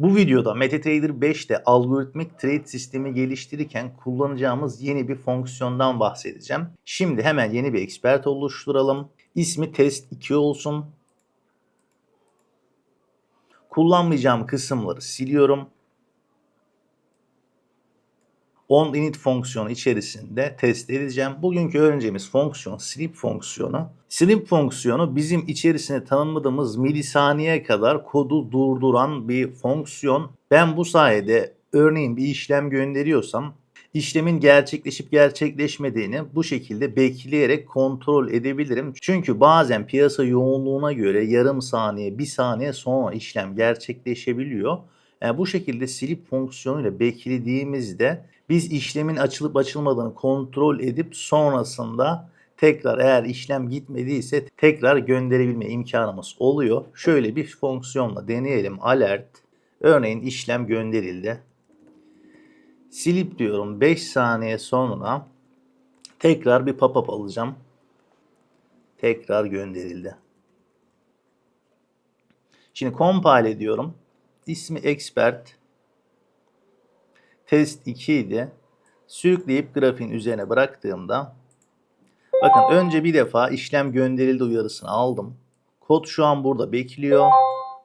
Bu videoda MetaTrader 5'te algoritmik trade sistemi geliştirirken kullanacağımız yeni bir fonksiyondan bahsedeceğim. Şimdi hemen yeni bir expert oluşturalım. İsmi test 2 olsun. Kullanmayacağım kısımları siliyorum. On init fonksiyonu içerisinde test edeceğim. Bugünkü öğreneceğimiz fonksiyon sleep fonksiyonu. Sleep fonksiyonu bizim içerisine tanımladığımız milisaniyeye kadar kodu durduran bir fonksiyon. Ben bu sayede örneğin bir işlem gönderiyorsam işlemin gerçekleşip gerçekleşmediğini bu şekilde bekleyerek kontrol edebilirim. Çünkü bazen piyasa yoğunluğuna göre yarım saniye, bir saniye sonra işlem gerçekleşebiliyor. Yani bu şekilde silip fonksiyonuyla beklediğimizde biz işlemin açılıp açılmadığını kontrol edip sonrasında tekrar eğer işlem gitmediyse tekrar gönderebilme imkanımız oluyor. Şöyle bir fonksiyonla deneyelim. Alert. Örneğin işlem gönderildi. Silip diyorum 5 saniye sonra tekrar bir pop-up alacağım. Tekrar gönderildi. Şimdi compile ediyorum. İsmi expert. Test 2 idi. Sürükleyip grafiğin üzerine bıraktığımda bakın önce bir defa işlem gönderildi uyarısını aldım. Kod şu an burada bekliyor.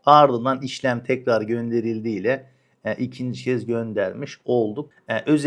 Ardından işlem tekrar gönderildiğiyle e, ikinci kez göndermiş olduk. E,